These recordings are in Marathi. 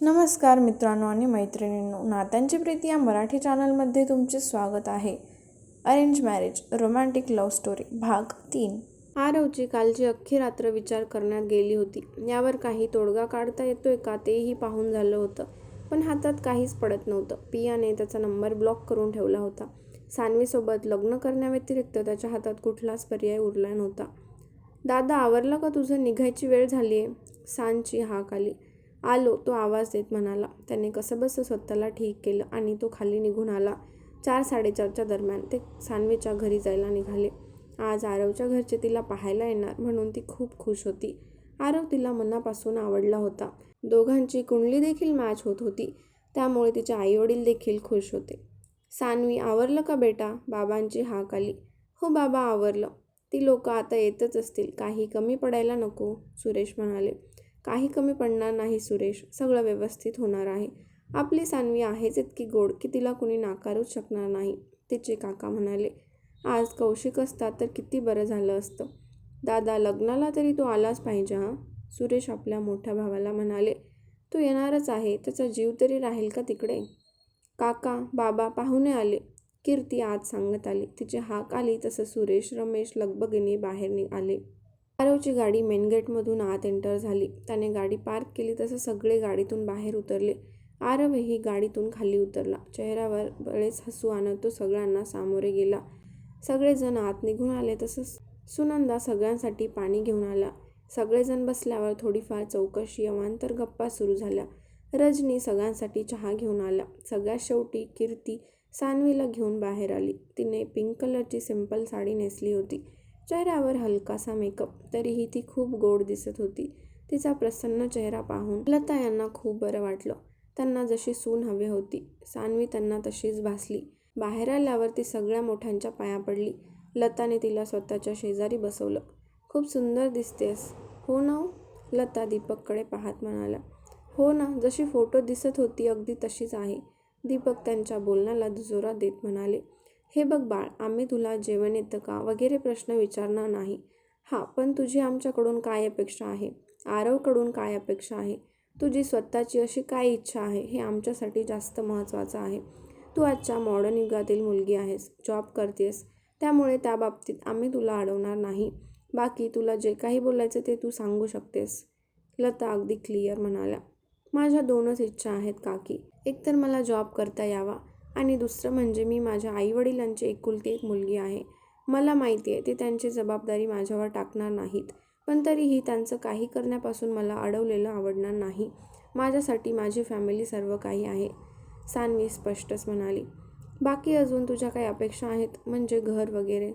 नमस्कार मित्रांनो आणि मैत्रिणींनो नात्यांची प्रीती या मराठी चॅनलमध्ये तुमचे स्वागत आहे. Arrange marriage romantic love story भाग तीन. आरवची कालची अख्खी रात्र विचार करण्यात गेली होती. यावर काही तोडगा काढता येतोय का तेही पाहून झालं होतं. पण हातात काहीच पडत नव्हतं. पियाने त्याचा नंबर ब्लॉक करून ठेवला होता. सानवीसोबत लग्न करण्याव्यतिरिक्त त्याच्या हातात कुठलाच पर्याय उरला नव्हता. दादा आवरलं का तुझं? निघायची वेळ झाली आहे सानची हाक आली. आलो तो आवाज देत म्हणाला त्याने कसंबसं स्वतःला ठीक केलं आणि तो खाली निघून आला. चार साडेचारच्या दरम्यान ते सानवीच्या घरी जायला निघाले. आज आरवच्या घरचे तिला पाहायला येणार म्हणून ती खूप खुश होती. आरव तिला मनापासून आवडला होता. दोघांची कुंडली देखील मॅच होत होती. त्यामुळे तिचे आईवडील देखील खुश होते. सानवी आवरलं का बेटा? बाबांची हाक आली. हो बाबा आवरलं. ती लोक आता येतच असतील. काही कमी पडायला नको सुरेश म्हणाले. काही कमी पडणार नाही सुरेश. सगळं व्यवस्थित होणार आहे. आपली सानवी आहेच इतकी गोड की तिला कुणी नाकारूच शकणार नाही तिचे काका म्हणाले. आज कौशिक असतात तर किती बरं झालं असतं. दादा लग्नाला तरी तो आलाच पाहिजे हां? सुरेश आपल्या मोठ्या भावाला म्हणाले. तो येणारच आहे. त्याचा जीव तरी राहील का तिकडे? काका बाबा पाहुणे आले. कीर्ती आज सांगत आली. तिची हाक आली तसं सुरेश रमेश लगबगीने बाहेर आले आरवची गाडी मेन गेटमधून आत एंटर झाली. त्याने गाडी पार्क केली तसं सगळे गाडीतून बाहेर उतरले. आरवही गाडीतून खाली उतरला. चेहऱ्यावर बरेच हसू आणत तो सगळ्यांना सामोरे गेला. सगळेजण आत निघून आले तसंच सुनंदा सगळ्यांसाठी पाणी घेऊन आला. सगळेजण बसल्यावर थोडीफार चौकशी अवांतर गप्पा सुरू झाल्या. रजनी सगळ्यांसाठी चहा घेऊन आला. सगळ्यात शेवटी कीर्ती सानवीला घेऊन बाहेर आली. तिने पिंक कलरची सिंपल साडी नेसली होती. चेहऱ्यावर हलकासा मेकअप तरीही ती खूप गोड दिसत होती. तिचा प्रसन्न चेहरा पाहून लता यांना खूप बरं वाटलं. त्यांना जशी सून हवी होती सानवी त्यांना तशीच भासली. बाहेर आल्यावर ती सगळ्या मोठ्यांच्या पाया पडली. लताने तिला स्वतःच्या शेजारी बसवलं. खूप सुंदर दिसतेस. हो ना हो? लता दीपककडे पाहत म्हणाला. हो ना जशी फोटो दिसत होती अगदी तशीच आहे. दीपक त्यांच्या बोलण्याला दुजोरा देत म्हणाले. हे बघ बाळ आम्ही तुला जेवण येतं का? वगैरे प्रश्न विचारणार नाही. हां पण तुझी आमच्याकडून काय अपेक्षा आहे? आरवकडून काय अपेक्षा आहे? तुझी स्वतःची अशी काय इच्छा आहे? हे आमच्यासाठी जास्त महत्त्वाचं आहे. तू आजच्या मॉडर्न युगातील मुलगी आहेस जॉब करतेस. त्यामुळे त्या बाबतीत आम्ही तुला अडवणार नाही. बाकी तुला जे काही बोलायचं ते तू सांगू शकतेस. लता अगदी क्लिअर म्हणाल्या. माझ्या दोनच इच्छा आहेत काकी. एकतर मला जॉब करता यावा आणि दुसरं म्हणजे मी माझ्या आईवडिलांची एकुलती एक मुलगी आहे. मला माहिती आहे ते त्यांची जबाबदारी माझ्यावर टाकणार नाहीत. पण तरीही त्यांचं काही करण्यापासून मला अडवलेलं आवडणार नाही. माझ्यासाठी माझी फॅमिली सर्व काही आहे सानवी स्पष्टच म्हणाली. बाकी अजून तुझ्या काही अपेक्षा आहेत म्हणजे घर वगैरे?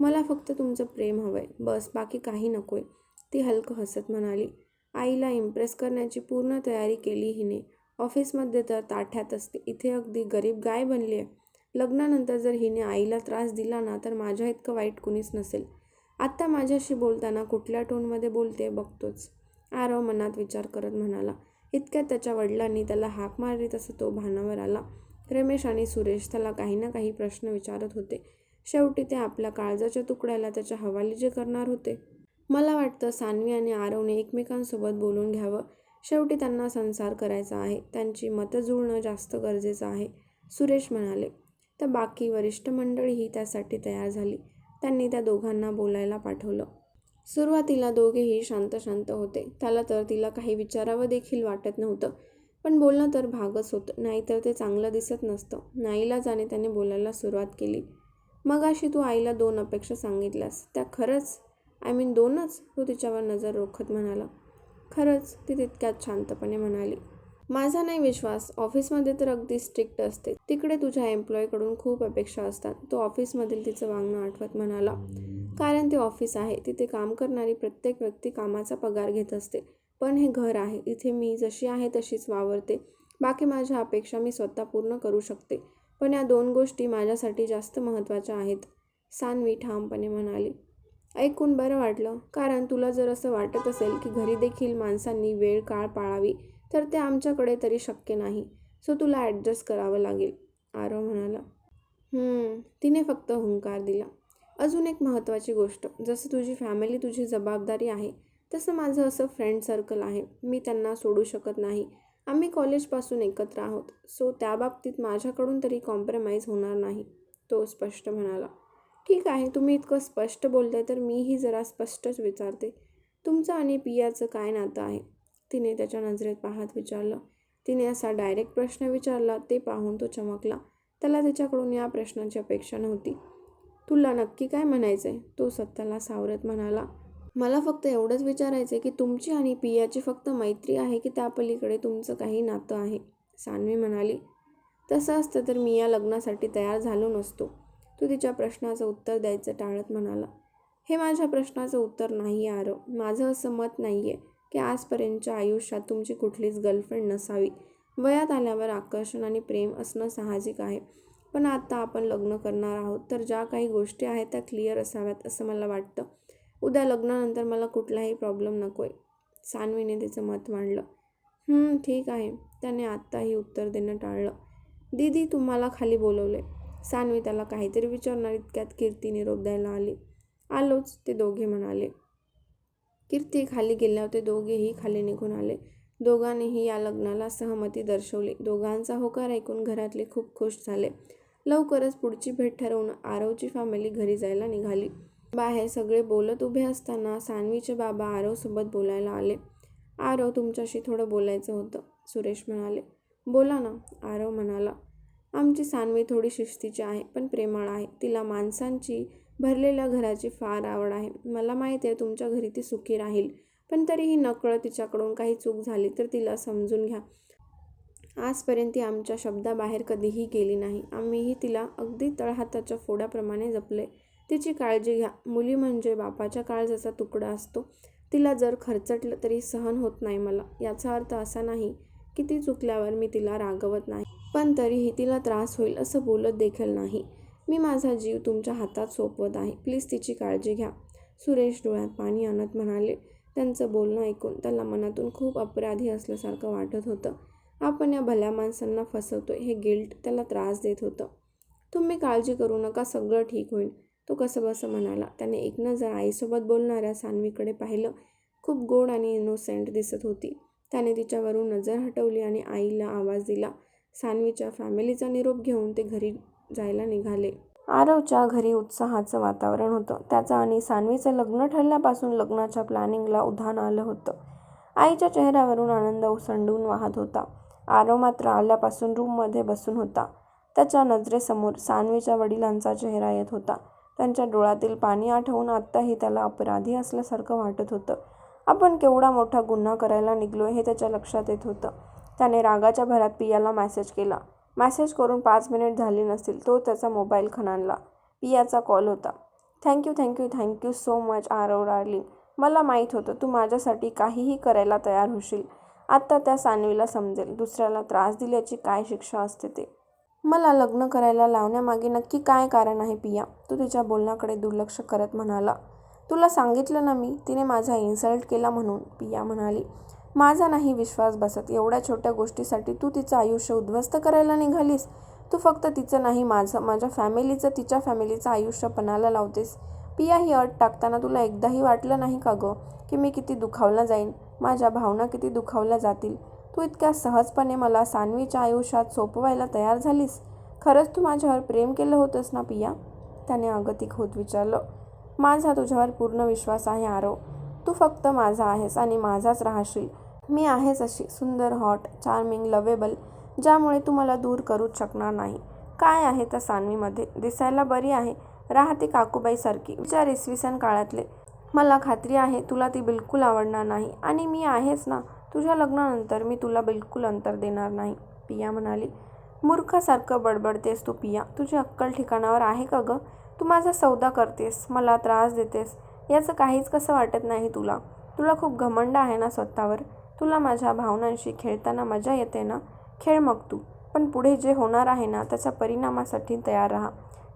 मला फक्त तुमचं प्रेम हवं आहे बस बाकी काही नको आहे ती हलकं हसत म्हणाली. आईला इम्प्रेस करण्याची पूर्ण तयारी केली हिने. ऑफिसमध्ये तर ताठ्यात असते. इथे अगदी गरीब गाय बनली आहे. लग्नानंतर जर हिने आईला त्रास दिला ना तर माझ्या इतकं वाईट कुणीच नसेल. आत्ता माझ्याशी बोलताना कुठल्या टोनमध्ये बोलते बघतोच. आरव मनात विचार करत म्हणाला इतक्यात त्याच्या वडिलांनी त्याला हाक मारली तसं तो भानावर आला. रमेश आणि सुरेश त्याला काही ना काही प्रश्न विचारत होते. शेवटी ते आपल्या काळजाच्या तुकड्याला त्याच्या हवाली जे करणार होते. मला वाटतं सानवी आणि आरवने एकमेकांसोबत बोलून घ्यावं. शेवटी त्यांना संसार करायचा आहे. त्यांची मतं जुळणं जास्त गरजेचं आहे. सुरेश म्हणाले तर बाकी वरिष्ठ मंडळीही त्यासाठी तयार झाली. त्यांनी त्या दोघांना बोलायला पाठवलं. सुरुवातीला दोघेही शांत शांत होते. त्याला तर तिला काही विचारावं देखील वाटत नव्हतं. पण बोलणं तर भागच होतं. नाहीतर ते चांगलं दिसत नसतं. नाईला जाणे त्याने बोलायला सुरुवात केली. मग अशी तू आईला दोन अपेक्षा सांगितल्यास. त्या खरंच आय मीन दोनच तो तिच्यावर नजर रोखत म्हणाला. खरंच ती तितक्यात शांतपणे म्हणाली माझा नाही विश्वास. ऑफिसमध्ये तर अगदी स्ट्रिक्ट असते. तिकडे तुझ्या एम्प्लॉईकडून खूप अपेक्षा असतात. तो ऑफिसमधील तिचं वागणं आठवत म्हणाला कारण ते ऑफिस आहे. तिथे काम करणारी प्रत्येक व्यक्ती कामाचा पगार घेत असते. पण हे घर आहे. इथे मी जशी आहे तशीच वावरते. बाकी माझ्या अपेक्षा मी स्वतः पूर्ण करू शकते. पण या दोन गोष्टी माझ्यासाठी जास्त महत्त्वाच्या आहेत सानवी ठामपणे म्हणाली. ऐकून बरं वाटलं. कारण तुला जर असं वाटत असेल की घरी देखील माणसांनी वेळ काळ पाळावी तर ते आमच्याकडे तरी शक्य नाही. सो तुला ॲडजस्ट करावं लागेल आरव म्हणाला. तिने फक्त हुंकार दिला. अजून एक महत्त्वाची गोष्ट जसं तुझी फॅमिली तुझी जबाबदारी आहे तसं माझं असं फ्रेंड सर्कल आहे. मी त्यांना सोडू शकत नाही. आम्ही कॉलेजपासून एकत्र आहोत सो त्याबाबतीत माझ्याकडून तरी कॉम्प्रोमाइज होणार नाही तो स्पष्ट म्हणाला. ठीक आहे तुम्ही इतकं स्पष्ट बोलताय तर मीही जरा स्पष्टच विचारते. तुमचं आणि पियाचं काय नातं आहे? तिने त्याच्या नजरेत पाहत विचारलं. तिने असा डायरेक्ट प्रश्न विचारला ते पाहून तो चमकला. त्याला तिच्याकडून या प्रश्नाची अपेक्षा नव्हती. तुला नक्की काय म्हणायचं आहे तो सत्याला सावरत म्हणाला. मला फक्त एवढंच विचारायचं आहे की तुमची आणि पियाची फक्त मैत्री आहे की त्या पलीकडे तुमचं काही नातं आहे? सानवी म्हणाली. तसं असतं तर मी या लग्नासाठी तयार झालो नसतो. तू तिच्या प्रश्नाचं उत्तर द्यायचं टाळत म्हणाला. हे माझ्या प्रश्नाचं उत्तर नाही आहे आरव. माझं असं मत नाही आहे की आजपर्यंतच्या आयुष्यात तुमची कुठलीच गर्लफ्रेंड नसावी. वयात आल्यावर आकर्षण आणि प्रेम असणं साहजिक आहे. पण आता आपण लग्न करणार आहोत तर ज्या काही गोष्टी आहेत त्या क्लिअर असाव्यात असं मला वाटतं. उद्या लग्नानंतर मला कुठलाही प्रॉब्लेम नको आहे सानवीने तिचं मत मांडलं. ठीक आहे. त्याने आत्ताही उत्तर देणं टाळलं. दीदी तुम्हाला खाली बोलवले सानवी त्याला काहीतरी विचारणार इतक्यात कीर्ती निरोप द्यायला आली. आलोच ते दोघे म्हणाले. कीर्ती खाली गेल्यावर ते दोघेही खाली निघून आले. दोघांनीही या लग्नाला सहमती दर्शवली. दोघांचा होकार ऐकून घरातले खूप खुश झाले. लवकरच पुढची भेट ठरवून आरवची फॅमिली घरी जायला निघाली. बाहेर सगळे बोलत उभे असताना सानवीचे बाबा आरवसोबत बोलायला आले. आरव तुमच्याशी थोडं बोलायचं होतं सुरेश म्हणाले. बोला ना आरव म्हणाला. आमची सानवी थोडी शिस्तीची आहे पण प्रेमळ आहे. तिला माणसांची भरलेल्या घराची फार आवड आहे. मला माहिती आहे तुमच्या घरी ती सुखी राहील पण तरीही नकळत तिच्याकडून काही चूक झाली तर तिला समजून घ्या. आजपर्यंत ती आमच्या शब्दाबाहेर कधीही गेली नाही. आम्हीही तिला अगदी तळहाताच्या फोडाप्रमाणे जपले. तिची काळजी घ्या. मुली म्हणजे बापाच्या काळजाचा तुकडा असतो. तिला जर खर्चटलं तरी सहन होत नाही मला. याचा अर्थ असा नाही की ती चुकल्यावर मी तिला रागवत नाही. पण तरीही तिला त्रास होईल असं बोलत देखील नाही. मी माझा जीव तुमच्या हातात सोपवत आहे. प्लीज तिची काळजी घ्या. सुरेश डोळ्यात पाणी आणत म्हणाले. त्यांचं बोलणं ऐकून त्याला मनातून खूप अपराधी असल्यासारखं वाटत होतं. आपण या भल्या माणसांना फसवतोय. हे गिल्ट त्याला त्रास देत होतं. तुम्ही काळजी करू नका. सगळं ठीक होईल. तो कसं बसं म्हणाला. त्याने एक नजर आईसोबत बोलणाऱ्या सान्वीकडे पाहिलं खूप गोड आणि इनोसेंट दिसत होती. त्याने तिच्यावरून नजर हटवली आणि आईला आवाज दिला. सान्वीच्या फॅमिलीचा निरोप घेऊन ते घरी जायला निघाले. आरवच्या घरी उत्साहाचं वातावरण होतं. त्याचं आणि सान्वीचं लग्न ठरल्यापासून लग्नाच्या प्लॅनिंगला उधाण आलं होतं. आईच्या चेहऱ्यावरून आनंद उसंडून वाहत होता. आरव मात्र आल्यापासून रूममध्ये बसून होता. त्याच्या नजरेसमोर सान्वीच्या वडिलांचा चेहरा येत होता. त्यांच्या डोळ्यातील पाणी आठवून आत्ताही त्याला अपराधी असल्यासारखं वाटत होतं. आपण केवढा मोठा गुन्हा करायला निघलो हे त्याच्या लक्षात येत होतं. त्याने रागाच्या भरात पियाला मॅसेज केला. मॅसेज करून पाच मिनिट झाली नसतील तो त्याचा मोबाईल खणानला. पियाचा कॉल होता. Thank you thank you thank you so much Aarav darling. मला माहीत होतं तू माझ्यासाठी काहीही करायला तयार होशील. आत्ता त्या सानवीला समजेल. दुसऱ्याला त्रास दिल्याची काय शिक्षा असते ते? मला लग्न करायला लावण्यामागे नक्की काय कारण आहे पिया? तू तिच्या बोलण्याकडे दुर्लक्ष करत म्हणाला. तुला सांगितलं ना मी? तिने माझा इन्सल्ट केला म्हणून पिया म्हणाली. माझा नाही विश्वास बसत. एवढ्या छोट्या गोष्टीसाठी तू तिचं आयुष्य उद्ध्वस्त करायला निघालीस. तू फक्त तिचं नाही माझं माझ्या फॅमिलीचं तिच्या फॅमिलीचं आयुष्य पणाला लावतेस. पिया ही अट टाकताना तुला एकदाही वाटलं नाही का गं की मी किती दुखावला जाईन? माझ्या भावना किती दुखावल्या जातील? तू इतक्या सहजपणे मला सान्वीच्या आयुष्यात सोपवायला तयार झालीस? खरंच तू माझ्यावर प्रेम केलं होतंस ना पिया? त्याने अगतिक होत विचारलं. माझा तुझ्यावर पूर्ण विश्वास आहे आरव. तू फक्त माझा आहेस आणि माझाच राहशील. मी आहेच अशी सुंदर हॉट चार्मिंग लवेबल ज्यामुळे तू मला दूर करूच शकणार नाही. काय आहे त्या सानवीमध्ये? दिसायला बरी आहे. राहते काकूबाईसारखी विचार इसवी सन काळातले. मला खात्री आहे तुला ती बिलकुल आवडणार नाही. आणि मी आहेच ना? तुझ्या लग्नानंतर मी तुला बिलकुल अंतर देणार नाही. पिया म्हणाली. मूर्खासारखं बडबडतेस तू पिया. तुझी अक्कल ठिकाणावर आहे का गं? तू माझा सौदा करतेस. मला त्रास देतेस. याचं काहीच कसं वाटत नाही तुला. तुला खूप घमंड आहे ना स्वतःवर? तुला माझ्या भावनांशी खेळताना मजा येते ना? खेळ मग तू. पण पुढे जे होणार आहे ना त्याच्या परिणामासाठी तयार राहा.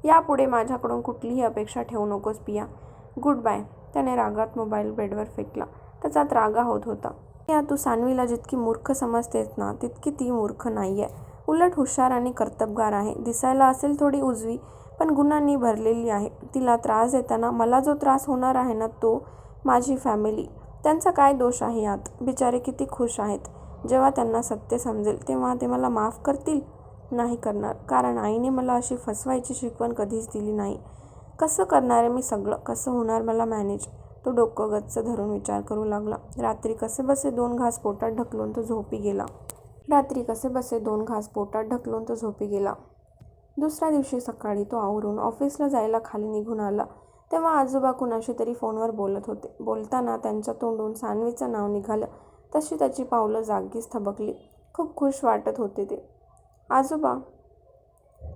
यापुढे माझ्याकडून कुठलीही अपेक्षा ठेवू नकोस पिया. Good bye. त्याने रागात मोबाईल बेडवर फेकला. त्याचा रागा होत होता. या तू सान्वीला जितकी मूर्ख समजतेस ना तितकी ती मूर्ख नाही आहे उलट हुशार आणि कर्तबगार आहे. दिसायला असेल थोडी उजवी पण गुणांनी भरलेली आहे. तिला त्रास देताना मला जो त्रास होणार आहे ना तो माझी फॅमिली. त्यांचा काय दोष आहे यात? बिचारे किती खुश आहेत. जेव्हा त्यांना सत्य समजेल तेव्हा ते मला माफ करतील? नाही करणार. कारण आईने मला अशी फसवायची शिकवण कधीच दिली नाही. कसं करणार आहे मी सगळं? कसं होणार मला मॅनेज तो डोकं गच्च धरून विचार करू लागला. रात्री कसे बसे दोन घास पोटात ढकलून तो झोपी गेला. रात्री कसे बसे दोन घास पोटात ढकलून तो झोपी गेला. दुसऱ्या दिवशी सकाळी तो आवरून ऑफिसला जायला खाली निघून आला. तेव्हा आजोबा कुणाशी तरी फोनवर बोलत होते. बोलताना त्यांच्या तोंडून सानवीचं नाव निघालं. तशी त्याची पावलं जागीच थबकली. खूप खुश वाटत होते ते. आजोबा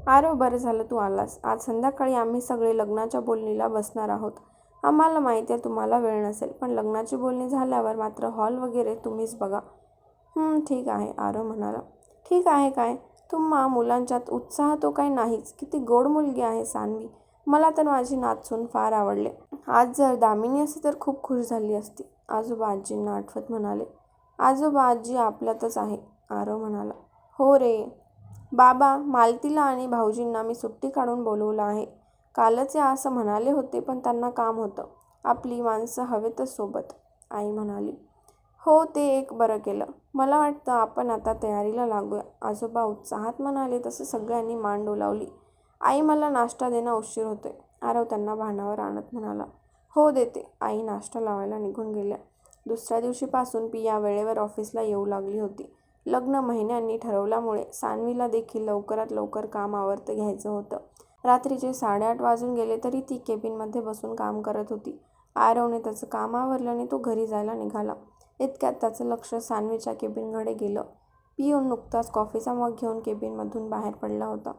आरो बरं झालं तू आलास. आज संध्याकाळी आम्ही सगळे लग्नाच्या बोलणीला बसणार आहोत. आम्हाला माहिती आहे तुम्हाला वेळ नसेल पण लग्नाची बोलणी झाल्यावर मात्र हॉल वगैरे तुम्हीच बघा. ठीक आहे आरो म्हणाला. ठीक आहे काय? तुम्हा मुलांच्यात उत्साह तो काही नाहीच. किती गोड मुलगी आहे सानवी. मला तर माझी नाचून फार आवडले. आज जर दामिनी असती तर खूप खुश झाली असती आजोबा आजींना आठवत म्हणाले. आजोबा आजी आपल्यातच आहे आरव म्हणाला. हो रे. बाबा मालतीला आणि भाऊजींना मी सुट्टी काढून बोलवलं आहे. कालच या असं म्हणाले होते पण त्यांना काम होतं. आपली माणसं हवेतच सोबत आई म्हणाली. हो ते एक बरं केलं. मला वाटतं आपण आता तयारीला लागूया. आजोबा उत्साहात म्हणाले तसं सगळ्यांनी मान डोलावली. आई मला नाश्ता देणं उशीर होतोय. आरव त्यांना भानावर आणत म्हणाला. हो देते. आई नाश्ता लावायला निघून गेल्या. दुसऱ्या दिवशीपासून पिया वेळेवर ऑफिसला येऊ लागली होती. लग्न महिन्यांनी ठरवल्यामुळे सानवीला देखील लवकरात लवकर काम आवरतं घ्यायचं होतं. रात्रीचे साडेआठ वाजून गेले तरी ती केबिनमध्ये बसून काम करत होती. आरवने त्याचं काम आवरलं आणि तो घरी जायला निघाला. इतक्यात त्याचं लक्ष सानवीच्या केबिनकडे गेलं. पिऊन नुकताच कॉफीचा मग घेऊन केबिनमधून बाहेर पडला होता.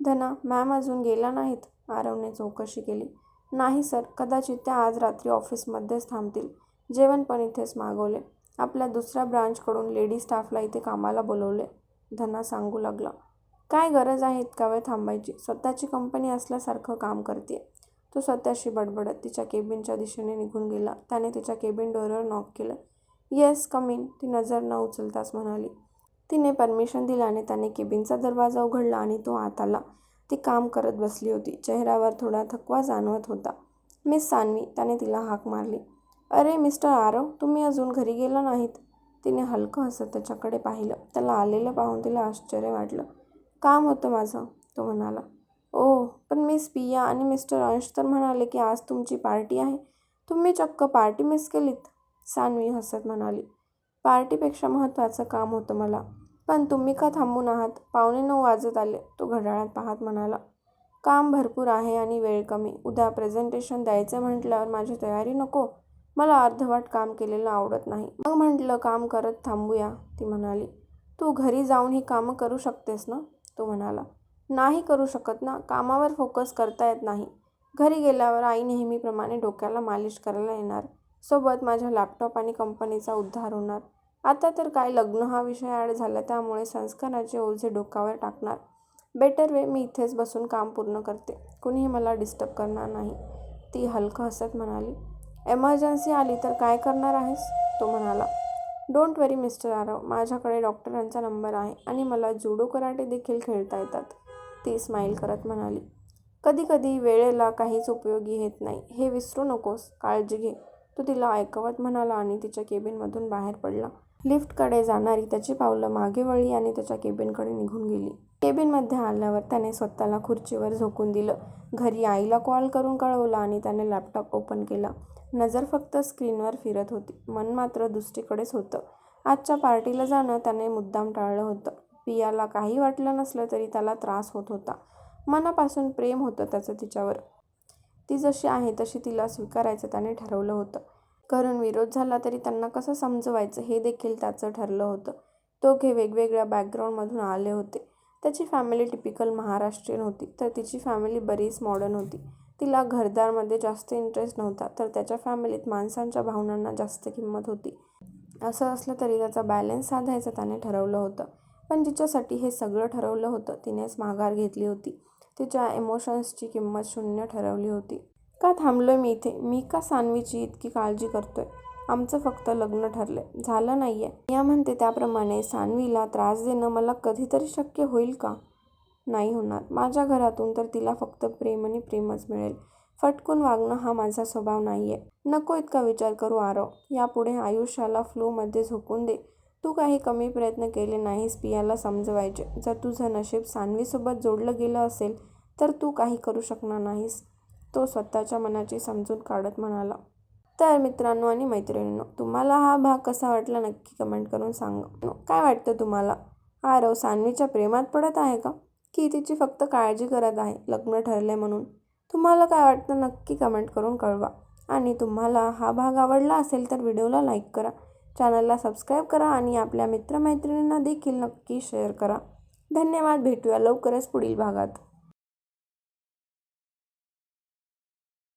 धना मॅम अजून गेला नाहीत. आरवने चौकशी केली. नाही सर कदाचित त्या आज रात्री ऑफिसमध्येच थांबतील. जेवण पण इथेच मागवले. आपल्या दुसऱ्या ब्रांचकडून लेडी स्टाफला इथे कामाला बोलवले. धना सांगू लागला काय गरज आहे इतका वेळ थांबायची? स्वतःची कंपनी असल्यासारखं काम करते तो स्वतःशी बडबडत तिच्या केबिनच्या दिशेने निघून गेला. त्याने तिच्या केबिन डोअरवर नॉक केलं. Yes come in. ती नजर न उचलताच म्हणाली तिने परमिशन दिल्याने त्याने केबिनचा दरवाजा उघडला आणि तो आत आला ती काम करत बसली होती. चेहऱ्यावर थोडा थकवा जाणवत होता. मिस सानवी त्याने तिला हाक मारली. अरे मिस्टर आरव तुम्ही अजून घरी गेला नाहीत? तिने हलकं हसत त्याच्याकडे पाहिलं. त्याला आलेलं पाहून तिला आश्चर्य वाटलं. काम होतं माझं तो म्हणाला. ओ पण मिस पिया आणि मिस्टर अंश तर म्हणाले की आज तुमची पार्टी आहे. तुम्ही चक्क पार्टी मिस केलीत सानवी हसत म्हणाली. पार्टीपेक्षा महत्त्वाचं काम होतं मला. पण तुम्ही का थांबून आहात? पावणे नऊ वाजत आले. तो घड्याळात पाहत म्हणाला काम भरपूर आहे आणि वेळ कमी. उद्या प्रेझेंटेशन द्यायचं म्हटल्यावर माझी तयारी नको. मला अर्धवट काम केलेलं आवडत नाही. मग म्हटलं काम करत थांबूया. ती म्हणाली तू घरी जाऊन ही कामं करू शकतेस ना? तो म्हणाला नाही करू शकत ना. कामावर फोकस करता येत नाही. घरी गेल्यावर आई नेहमीप्रमाणे डोक्याला मालिश करायला येणार. सोबत माझ्या लॅपटॉप आणि कंपनीचा उद्धार होणार. आता तर काय लग्न हा विषय ॲड झाला त्यामुळे संस्काराचे ओझे डोक्यावर टाकणार. बेटर वे मी इथेच बसून काम पूर्ण करते. कुणीही मला डिस्टर्ब करणार नाही. ती हलकं हसत म्हणाली एमर्जन्सी आली तर काय करणार आहेस? तो म्हणाला डोंट वरी मिस्टर आरव माझ्याकडे डॉक्टरांचा नंबर आहे आणि मला जुडो कराटे देखील खेळता येतात. ती स्माईल करत म्हणाली कधी कधी वेळेला काहीच उपयोगी येत नाही. हे विसरू नकोस. काळजी घे. तो तिला ऐकवत म्हणाला आणि तिच्या केबिनमधून बाहेर पडला. लिफ्टकडे जाणारी त्याची पावलं मागे वळली आणि त्याच्या केबिनकडे निघून गेली. केबिनमध्ये आल्यावर त्याने स्वतःला खुर्चीवर झोकून दिलं. घरी आईला कॉल करून कळवलं आणि त्याने लॅपटॉप ओपन केला. नजर फक्त स्क्रीनवर फिरत होती. मन मात्र दुसरीकडेच होतं. आजच्या पार्टीला जाणं त्याने मुद्दाम टाळलं होतं. पियाला काही वाटलं नसलं तरी त्याला त्रास होत होता. मनापासून प्रेम होतं त्याचं तिच्यावर. ती जशी आहे तशी तिला स्वीकारायचं त्याने ठरवलं होतं. करून विरोध झाला तरी त्यांना कसं समजवायचं हे देखील त्याचं ठरलं होतं. दोघे वेगवेगळ्या बॅकग्राऊंडमधून आले होते. त्याची फॅमिली टिपिकल महाराष्ट्रीयन होती. तर तिची फॅमिली बरीच मॉडर्न होती. तिला घरदारमध्ये जास्त इंटरेस्ट नव्हता. तर त्याच्या फॅमिलीत माणसांच्या भावनांना जास्त किंमत होती. असं असलं तरी त्याचा बॅलेन्स साधायचं त्याने ठरवलं होतं. पण तिच्यासाठी हे सगळं ठरवलं होतं तिनेच माघार घेतली होती. तिच्या इमोशन्सची किंमत शून्य ठरवली होती. का थांबलोय मी इथे? मी का सान्वीची इतकी काळजी करतोय? आमचं फक्त लग्न ठरलंय. झालं नाहीये. या म्हणते त्याप्रमाणे सान्वीला त्रास देणं मला कधीतरी शक्य होईल का? नाही होणार. माझ्या घरातून तर तिला फक्त प्रेम आणि प्रेमच मिळेल. फटकून वागणं हा माझा स्वभाव नाहीये. नको इतका विचार करू आरव. यापुढे आयुष्याला फ्लोमध्ये झोकून दे. तू काही कमी प्रयत्न केले नाहीस पियाला समजवायचे. जर तुझं नशीब सानवीसोबत जोडलं गेलं असेल तर तू काही करू शकणार नाहीस. तो स्वतःच्या मनाची समजून काढत म्हणाला तर मित्रांनो आणि मैत्रिणींनो तुम्हाला हा भाग कसा वाटला नक्की कमेंट करून सांगा. काय वाटतं तुम्हाला? आरव सान्वीच्या प्रेमात पडत आहे का? की तिची फक्त काळजी करत आहे लग्न ठरले म्हणून? तुम्हाला काय वाटतं नक्की कमेंट करून कळवा. आणि तुम्हाला हा भाग आवडला असेल तर व्हिडिओला लाईक करा चॅनलला सबस्क्राईब करा आणि आपल्या मित्रमैत्रिणींना देखील नक्की शेअर करा. धन्यवाद भेटूया लवकरच पुढील भागात.